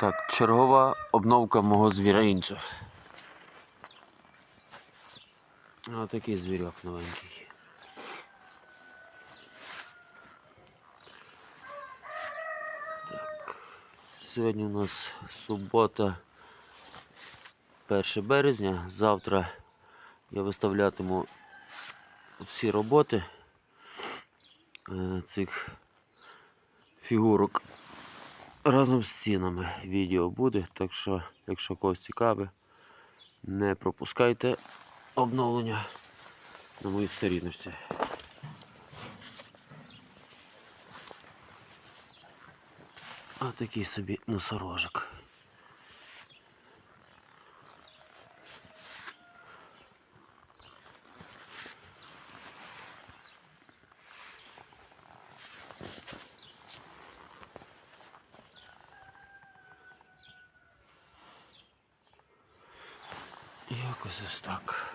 Так, чергова обновка мого звіринцю. Ось такий звірок новенький. Так. Сьогодні у нас субота, 1 березня. Завтра я виставлятиму всі роботи е, цих фігурок разом з цінами відео буде, так що, якщо когось цікаве, не пропускайте обновлення на моїй сторіночці. А такий собі носорожок. Якось ось так.